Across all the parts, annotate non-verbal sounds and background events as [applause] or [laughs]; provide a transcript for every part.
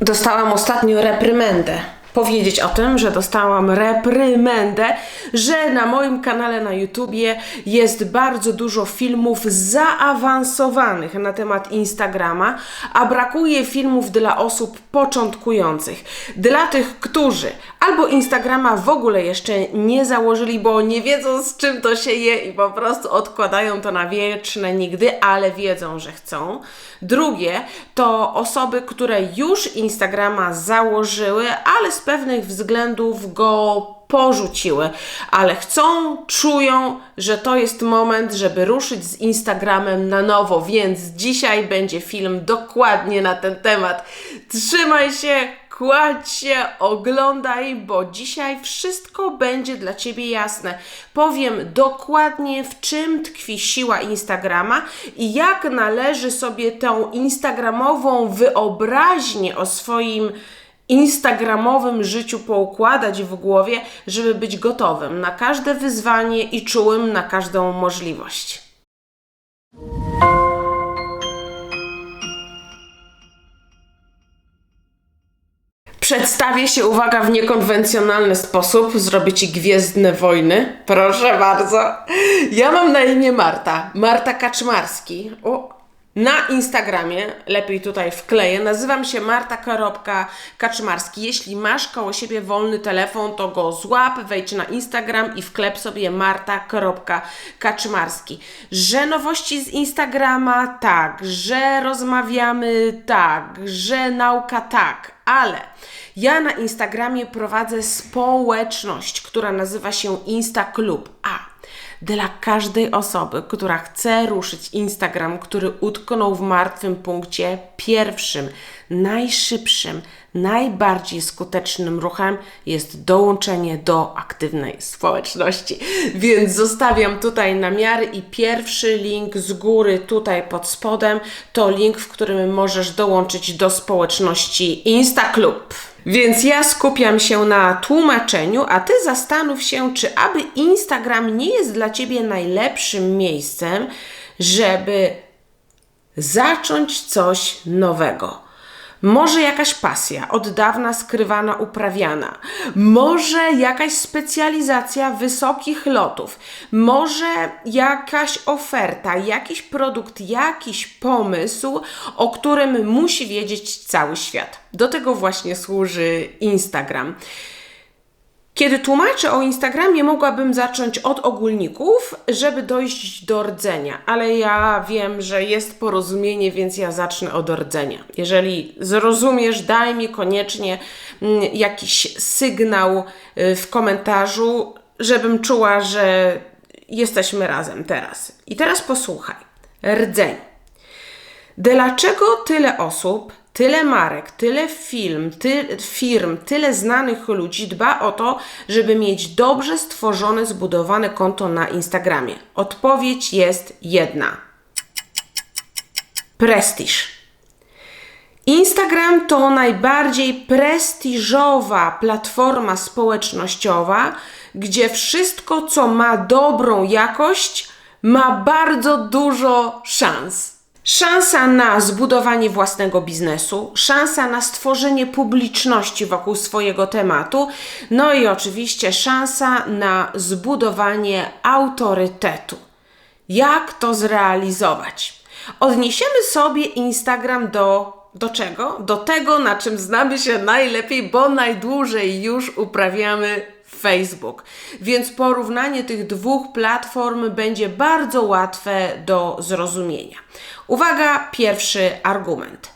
Dostałam ostatnio reprymendę. Powiedzieć o tym, że dostałam reprymendę, że na moim kanale na YouTubie jest bardzo dużo filmów zaawansowanych na temat Instagrama, a brakuje filmów dla osób początkujących. Dla tych, którzy albo Instagrama w ogóle jeszcze nie założyli, bo nie wiedzą z czym to się je i po prostu odkładają to na wieczne nigdy, ale wiedzą, że chcą. Drugie to osoby, które już Instagrama założyły, ale z pewnych względów go porzuciły, ale chcą, czują, że to jest moment, żeby ruszyć z Instagramem na nowo, więc dzisiaj będzie film dokładnie na ten temat. Trzymaj się, kładź się, oglądaj, bo dzisiaj wszystko będzie dla Ciebie jasne. Powiem dokładnie, w czym tkwi siła Instagrama i jak należy sobie tą instagramową wyobraźnię o swoim instagramowym życiu poukładać w głowie, żeby być gotowym na każde wyzwanie i czułym na każdą możliwość. Przedstawię się, uwaga, w niekonwencjonalny sposób. Zrobię Ci gwiezdne wojny. Proszę bardzo. Ja mam na imię Marta. Marta Kaczmarski. O, na Instagramie, lepiej tutaj wkleję, nazywam się Marta Karopka Kaczmarski. Jeśli masz koło siebie wolny telefon, to go złap, wejdź na Instagram i wklep sobie Marta Karopka Kaczmarski. Że nowości z Instagrama, tak, że rozmawiamy, tak, że nauka, tak, ale ja na Instagramie prowadzę społeczność, która nazywa się Insta Club. A dla każdej osoby, która chce ruszyć Instagram, który utknął w martwym punkcie, pierwszym, najszybszym, najbardziej skutecznym ruchem jest dołączenie do aktywnej społeczności. [laughs] Więc zostawiam tutaj namiary i pierwszy link z góry tutaj pod spodem to link, w którym możesz dołączyć do społeczności InstaClub. Więc ja skupiam się na tłumaczeniu, a ty zastanów się, czy aby Instagram nie jest dla ciebie najlepszym miejscem, żeby zacząć coś nowego. Może jakaś pasja, od dawna skrywana, uprawiana. Może jakaś specjalizacja wysokich lotów. Może jakaś oferta, jakiś produkt, jakiś pomysł, o którym musi wiedzieć cały świat. Do tego właśnie służy Instagram. Kiedy tłumaczę o Instagramie, mogłabym zacząć od ogólników, żeby dojść do rdzenia, ale ja wiem, że jest porozumienie, więc ja zacznę od rdzenia. Jeżeli zrozumiesz, daj mi koniecznie mm, jakiś sygnał y, w komentarzu, żebym czuła, że jesteśmy razem teraz. I teraz posłuchaj. Rdzeń. Dlaczego tyle osób tyle marek, tyle film, ty, firm, tyle znanych ludzi dba o to, żeby mieć dobrze stworzone, zbudowane konto na Instagramie? Odpowiedź jest jedna. Prestiż. Instagram to najbardziej prestiżowa platforma społecznościowa, gdzie wszystko, co ma dobrą jakość, ma bardzo dużo szans. Szansa na zbudowanie własnego biznesu, szansa na stworzenie publiczności wokół swojego tematu, no i oczywiście szansa na zbudowanie autorytetu. Jak to zrealizować? Odniesiemy sobie Instagram do do czego? Do tego, na czym znamy się najlepiej, bo najdłużej już uprawiamy Facebook. Więc porównanie tych dwóch platform będzie bardzo łatwe do zrozumienia. Uwaga, pierwszy argument.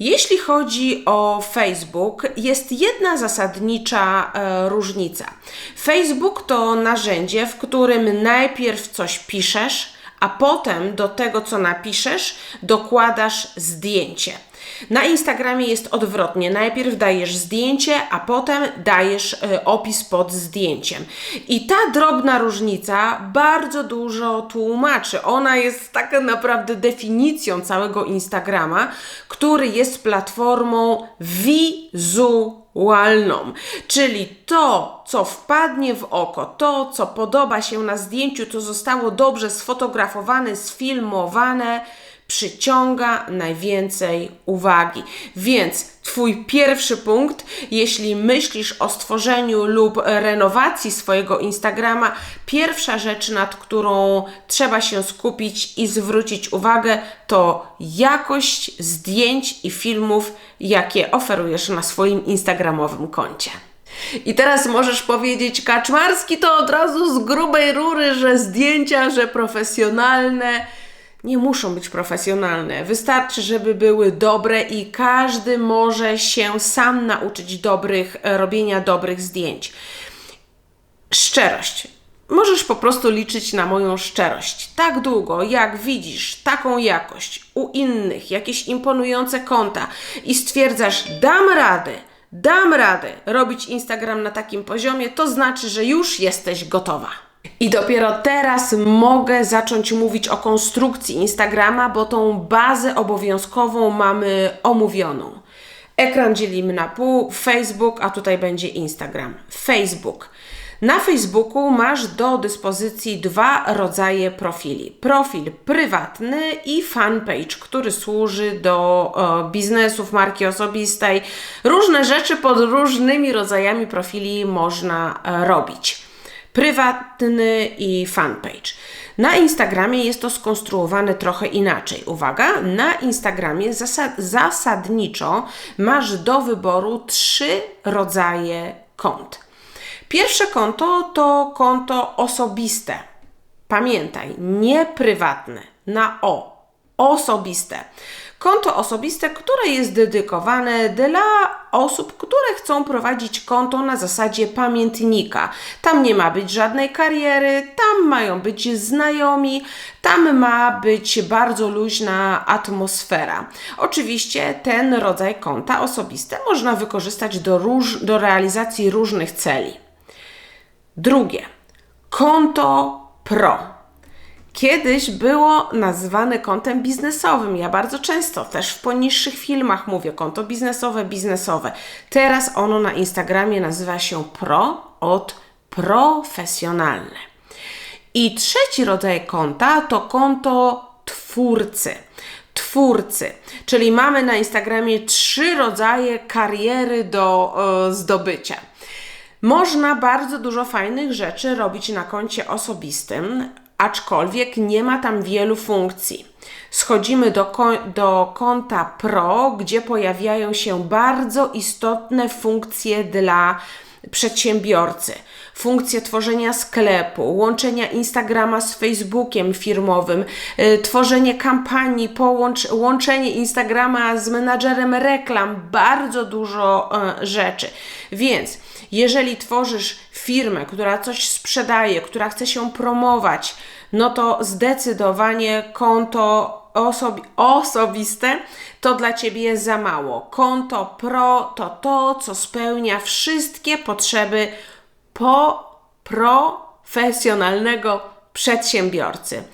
Jeśli chodzi o Facebook, jest jedna zasadnicza e, różnica. Facebook to narzędzie, w którym najpierw coś piszesz, a potem do tego, co napiszesz, dokładasz zdjęcie. Na Instagramie jest odwrotnie. Najpierw dajesz zdjęcie, a potem dajesz y, opis pod zdjęciem. I ta drobna różnica bardzo dużo tłumaczy. Ona jest tak naprawdę definicją całego Instagrama, który jest platformą wizualną. Czyli to, co wpadnie w oko, to, co podoba się na zdjęciu, to zostało dobrze sfotografowane, sfilmowane przyciąga najwięcej uwagi. Więc Twój pierwszy punkt, jeśli myślisz o stworzeniu lub renowacji swojego Instagrama, pierwsza rzecz, nad którą trzeba się skupić i zwrócić uwagę, to jakość zdjęć i filmów, jakie oferujesz na swoim Instagramowym koncie. I teraz możesz powiedzieć, Kaczmarski to od razu z grubej rury, że zdjęcia, że profesjonalne. Nie muszą być profesjonalne. Wystarczy, żeby były dobre i każdy może się sam nauczyć dobrych, robienia dobrych zdjęć. Szczerość. Możesz po prostu liczyć na moją szczerość. Tak długo, jak widzisz taką jakość u innych, jakieś imponujące konta i stwierdzasz, dam radę, dam radę robić Instagram na takim poziomie, to znaczy, że już jesteś gotowa. I dopiero teraz mogę zacząć mówić o konstrukcji Instagrama, bo tą bazę obowiązkową mamy omówioną. Ekran dzielimy na pół, Facebook, a tutaj będzie Instagram. Facebook. Na Facebooku masz do dyspozycji dwa rodzaje profili: profil prywatny i fanpage, który służy do o, biznesów, marki osobistej. Różne rzeczy pod różnymi rodzajami profili można e, robić. Prywatny i fanpage. Na Instagramie jest to skonstruowane trochę inaczej. Uwaga, na Instagramie zasad, zasadniczo masz do wyboru trzy rodzaje kont. Pierwsze konto to konto osobiste. Pamiętaj, nie prywatne, na O, osobiste. Konto osobiste, które jest dedykowane dla osób, które chcą prowadzić konto na zasadzie pamiętnika. Tam nie ma być żadnej kariery, tam mają być znajomi, tam ma być bardzo luźna atmosfera. Oczywiście ten rodzaj konta osobiste można wykorzystać do, róż, do realizacji różnych celi. Drugie, konto pro. Kiedyś było nazywane kontem biznesowym. Ja bardzo często też w poniższych filmach mówię konto biznesowe, biznesowe. Teraz ono na Instagramie nazywa się pro od profesjonalne. I trzeci rodzaj konta to konto twórcy. Twórcy, czyli mamy na Instagramie trzy rodzaje kariery do e, zdobycia. Można bardzo dużo fajnych rzeczy robić na koncie osobistym, aczkolwiek nie ma tam wielu funkcji. Schodzimy do, do konta Pro, gdzie pojawiają się bardzo istotne funkcje dla przedsiębiorcy. Funkcje tworzenia sklepu, łączenia Instagrama z Facebookiem firmowym, y, tworzenie kampanii, połącz, łączenie Instagrama z menadżerem reklam, bardzo dużo y, rzeczy. Więc jeżeli tworzysz firmę, która coś sprzedaje, która chce się promować, no to zdecydowanie konto osobi osobiste to dla Ciebie za mało. Konto pro to to, co spełnia wszystkie potrzeby po profesjonalnego przedsiębiorcy.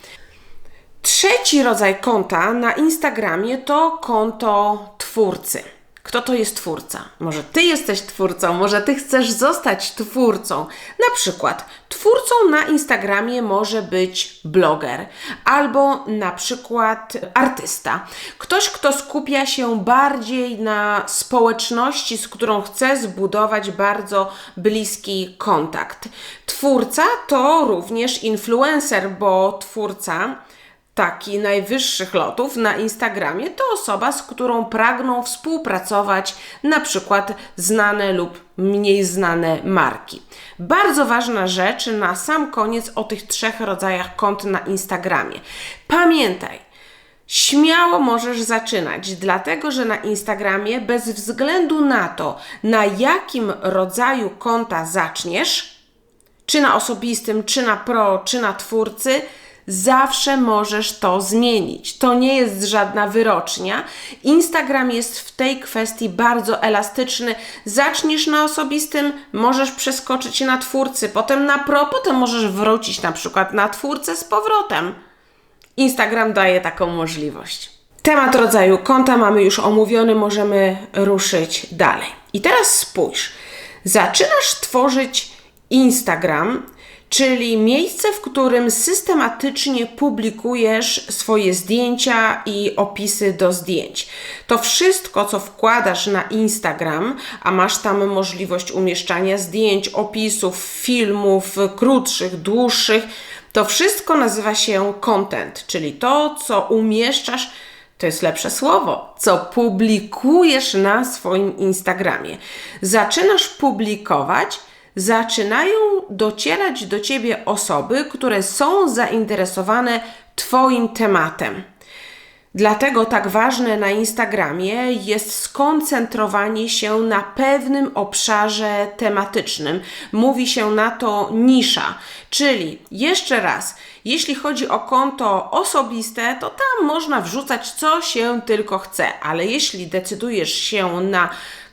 Trzeci rodzaj konta na Instagramie to konto twórcy. Kto to jest twórca? Może ty jesteś twórcą, może ty chcesz zostać twórcą. Na przykład, twórcą na Instagramie może być bloger albo na przykład artysta. Ktoś, kto skupia się bardziej na społeczności, z którą chce zbudować bardzo bliski kontakt. Twórca to również influencer, bo twórca taki najwyższych lotów na Instagramie to osoba, z którą pragną współpracować na przykład znane lub mniej znane marki. Bardzo ważna rzecz na sam koniec o tych trzech rodzajach kont na Instagramie. Pamiętaj, Śmiało możesz zaczynać, dlatego że na Instagramie, bez względu na to, na jakim rodzaju konta zaczniesz, czy na osobistym, czy na pro, czy na twórcy, Zawsze możesz to zmienić. To nie jest żadna wyrocznia. Instagram jest w tej kwestii bardzo elastyczny. Zaczniesz na osobistym, możesz przeskoczyć na twórcy, potem na pro, potem możesz wrócić na przykład na twórcę z powrotem. Instagram daje taką możliwość. Temat rodzaju konta mamy już omówiony, możemy ruszyć dalej. I teraz spójrz. Zaczynasz tworzyć Instagram czyli miejsce, w którym systematycznie publikujesz swoje zdjęcia i opisy do zdjęć. To wszystko, co wkładasz na Instagram, a masz tam możliwość umieszczania zdjęć, opisów, filmów krótszych, dłuższych, to wszystko nazywa się content, czyli to, co umieszczasz to jest lepsze słowo, co publikujesz na swoim Instagramie. Zaczynasz publikować, zaczynają docierać do ciebie osoby, które są zainteresowane Twoim tematem. Dlatego tak ważne na Instagramie jest skoncentrowanie się na pewnym obszarze tematycznym. Mówi się na to nisza, czyli jeszcze raz, jeśli chodzi o konto osobiste, to tam można wrzucać co się tylko chce, ale jeśli decydujesz się na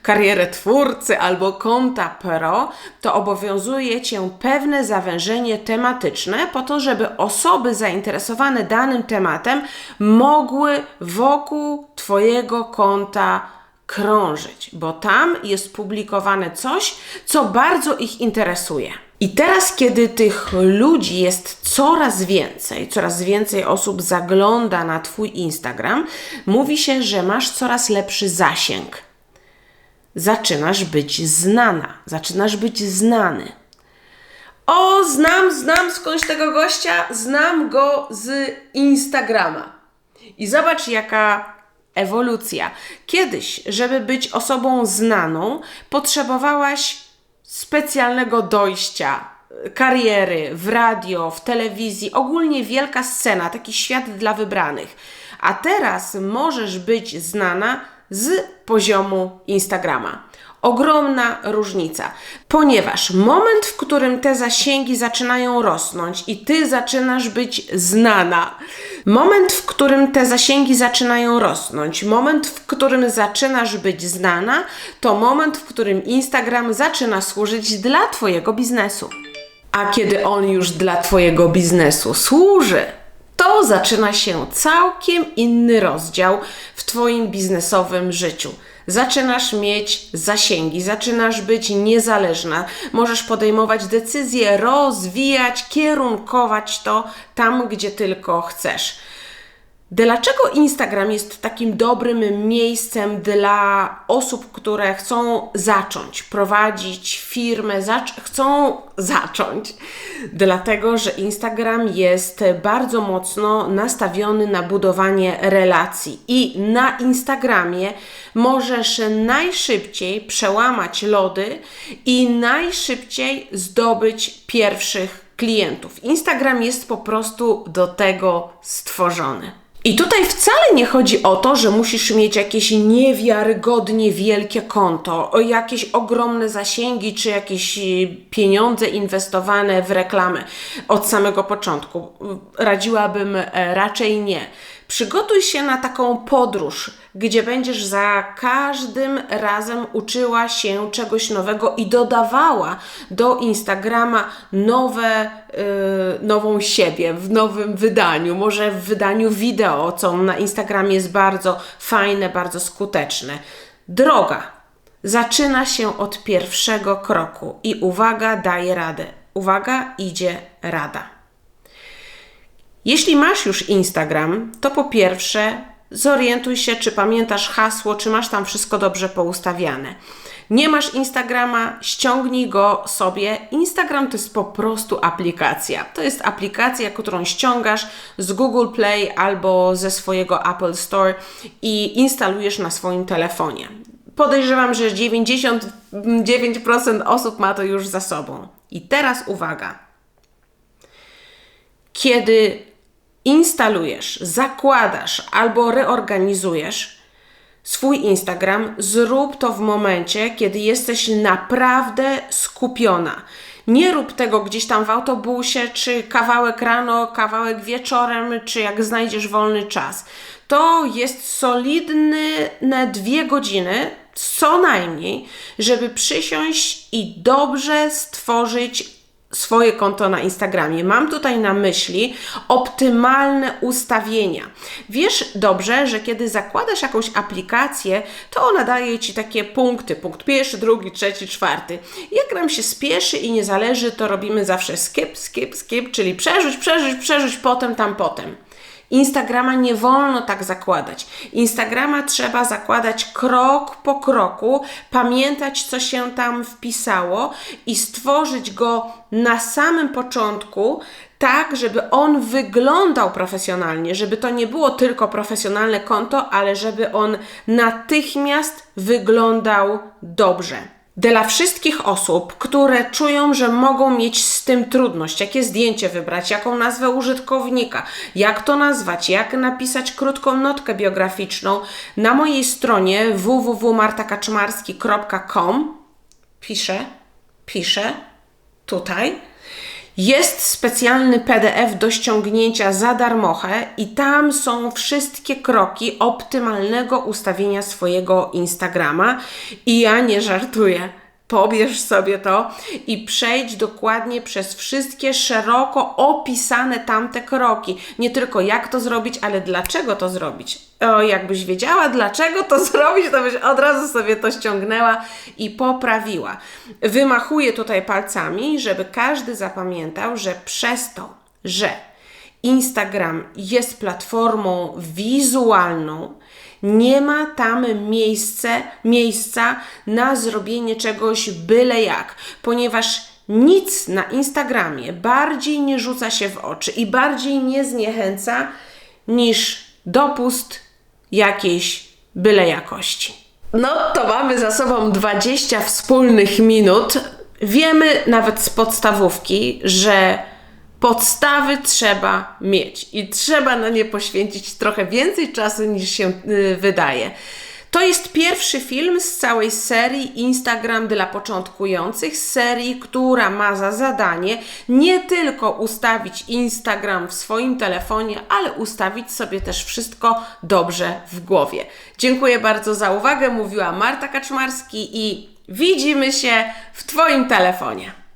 karierę twórcy albo konta pro, to obowiązuje Cię pewne zawężenie tematyczne po to, żeby osoby zainteresowane danym tematem mogły wokół Twojego konta krążyć, bo tam jest publikowane coś, co bardzo ich interesuje. I teraz, kiedy tych ludzi jest coraz więcej, coraz więcej osób zagląda na Twój Instagram, mówi się, że masz coraz lepszy zasięg. Zaczynasz być znana, zaczynasz być znany. O, znam, znam skądś tego gościa, znam go z Instagrama. I zobacz, jaka ewolucja. Kiedyś, żeby być osobą znaną, potrzebowałaś specjalnego dojścia, kariery w radio, w telewizji, ogólnie wielka scena, taki świat dla wybranych. A teraz możesz być znana z poziomu Instagrama. Ogromna różnica, ponieważ moment, w którym te zasięgi zaczynają rosnąć i ty zaczynasz być znana, moment, w którym te zasięgi zaczynają rosnąć, moment, w którym zaczynasz być znana, to moment, w którym Instagram zaczyna służyć dla Twojego biznesu. A kiedy on już dla Twojego biznesu służy, to zaczyna się całkiem inny rozdział w Twoim biznesowym życiu. Zaczynasz mieć zasięgi, zaczynasz być niezależna, możesz podejmować decyzje, rozwijać, kierunkować to tam, gdzie tylko chcesz. Dlaczego Instagram jest takim dobrym miejscem dla osób, które chcą zacząć prowadzić firmę, zac chcą zacząć? Dlatego, że Instagram jest bardzo mocno nastawiony na budowanie relacji i na Instagramie możesz najszybciej przełamać lody i najszybciej zdobyć pierwszych klientów. Instagram jest po prostu do tego stworzony. I tutaj wcale nie chodzi o to, że musisz mieć jakieś niewiarygodnie wielkie konto, jakieś ogromne zasięgi, czy jakieś y, pieniądze inwestowane w reklamy od samego początku. Radziłabym e, raczej nie. Przygotuj się na taką podróż, gdzie będziesz za każdym razem uczyła się czegoś nowego i dodawała do Instagrama nowe, yy, nową siebie w nowym wydaniu, może w wydaniu wideo, co na Instagramie jest bardzo fajne, bardzo skuteczne. Droga zaczyna się od pierwszego kroku i uwaga, daje radę. Uwaga, idzie rada. Jeśli masz już Instagram, to po pierwsze zorientuj się, czy pamiętasz hasło, czy masz tam wszystko dobrze poustawiane. Nie masz Instagrama, ściągnij go sobie. Instagram to jest po prostu aplikacja. To jest aplikacja, którą ściągasz z Google Play albo ze swojego Apple Store i instalujesz na swoim telefonie. Podejrzewam, że 99% osób ma to już za sobą. I teraz uwaga. Kiedy instalujesz, zakładasz albo reorganizujesz swój Instagram, zrób to w momencie, kiedy jesteś naprawdę skupiona. Nie rób tego gdzieś tam w autobusie, czy kawałek rano, kawałek wieczorem, czy jak znajdziesz wolny czas. To jest solidne dwie godziny, co najmniej, żeby przysiąść i dobrze stworzyć swoje konto na Instagramie. Mam tutaj na myśli optymalne ustawienia. Wiesz dobrze, że kiedy zakładasz jakąś aplikację, to ona daje ci takie punkty: punkt pierwszy, drugi, trzeci, czwarty. Jak nam się spieszy i nie zależy, to robimy zawsze skip, skip, skip, czyli przerzuć, przerzuć, przerzuć, potem, tam, potem. Instagrama nie wolno tak zakładać. Instagrama trzeba zakładać krok po kroku, pamiętać, co się tam wpisało i stworzyć go na samym początku, tak, żeby on wyglądał profesjonalnie, żeby to nie było tylko profesjonalne konto, ale żeby on natychmiast wyglądał dobrze. Dla wszystkich osób, które czują, że mogą mieć z tym trudność, jakie zdjęcie wybrać, jaką nazwę użytkownika, jak to nazwać, jak napisać krótką notkę biograficzną, na mojej stronie www.martakaczmarski.com piszę, piszę tutaj jest specjalny PDF do ściągnięcia za darmochę i tam są wszystkie kroki optymalnego ustawienia swojego Instagrama. I ja nie żartuję. Pobierz sobie to i przejdź dokładnie przez wszystkie szeroko opisane tamte kroki. Nie tylko jak to zrobić, ale dlaczego to zrobić. O, jakbyś wiedziała, dlaczego to [laughs] zrobić, to byś od razu sobie to ściągnęła i poprawiła. Wymachuję tutaj palcami, żeby każdy zapamiętał, że przez to, że Instagram jest platformą wizualną, nie ma tam miejsce, miejsca na zrobienie czegoś byle jak, ponieważ nic na Instagramie bardziej nie rzuca się w oczy i bardziej nie zniechęca niż dopust jakiejś byle jakości. No to mamy za sobą 20 wspólnych minut. Wiemy nawet z podstawówki, że podstawy trzeba mieć i trzeba na nie poświęcić trochę więcej czasu niż się y, wydaje. To jest pierwszy film z całej serii Instagram dla początkujących, serii, która ma za zadanie nie tylko ustawić Instagram w swoim telefonie, ale ustawić sobie też wszystko dobrze w głowie. Dziękuję bardzo za uwagę, mówiła Marta Kaczmarski i widzimy się w Twoim telefonie.